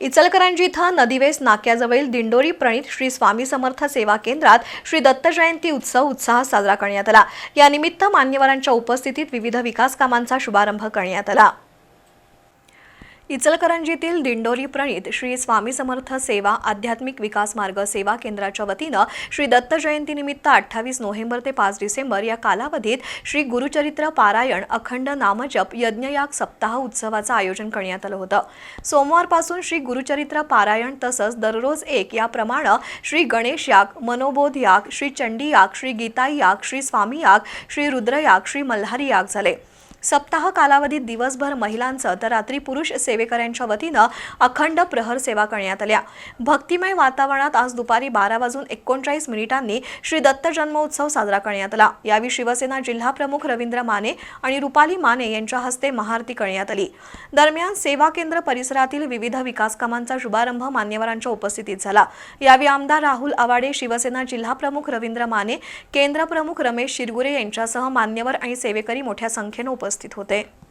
इचलकरंजी इथं नदीवेस नाक्याजवळील दिंडोरी प्रणित श्री स्वामी समर्थ सेवा केंद्रात श्री दत्त जयंती उत्सव उत्साहात साजरा करण्यात आला. यानिमित्त मान्यवरांच्या उपस्थितीत विविध विकास कामांचा शुभारंभ करण्यात आला. इचलकरंजीतील दिंडोरी प्रणित श्री स्वामी समर्थ सेवा आध्यात्मिक विकास मार्ग सेवा केंद्राच्या वतीनं श्री दत्त जयंतीनिमित्त अठ्ठावीस नोव्हेंबर ते पाच डिसेंबर या कालावधीत श्री गुरुचरित्र पारायण अखंड नामजप यज्ञयाग सप्ताह उत्सवाचं आयोजन करण्यात आलं होतं. सोमवारपासून श्री गुरुचरित्र पारायण तसंच दररोज एक याप्रमाणे श्री गणेश याग मनोबोध याग श्री चंडी याग श्री गीताई याग श्री स्वामी याग श्री रुद्रयाग श्री मल्हारी याग झाले. सप्ताह कालावधीत दिवसभर महिलांचं तर रात्री पुरुष सेवेकऱ्यांच्या वतीनं अखंड प्रहर सेवा करण्यात आल्या. भक्तिमय वातावरणात आज दुपारी बारा वाजून एकोणचाळीस मिनिटांनी श्री दत्त जन्मोत्सव साजरा करण्यात आला. यावेळी शिवसेना जिल्हा प्रमुख रवींद्र माने आणि रुपाली माने यांच्या हस्ते महाआरती करण्यात आली. दरम्यान सेवा केंद्र परिसरातील विविध विकास कामांचा शुभारंभ मान्यवरांच्या उपस्थितीत झाला. यावेळी आमदार राहुल आवाडे शिवसेना जिल्हा प्रमुख रवींद्र माने केंद्र प्रमुख रमेश शिरगुरे यांच्यासह मान्यवर आणि सेवेकरी मोठ्या संख्येनं उपस्थित होते.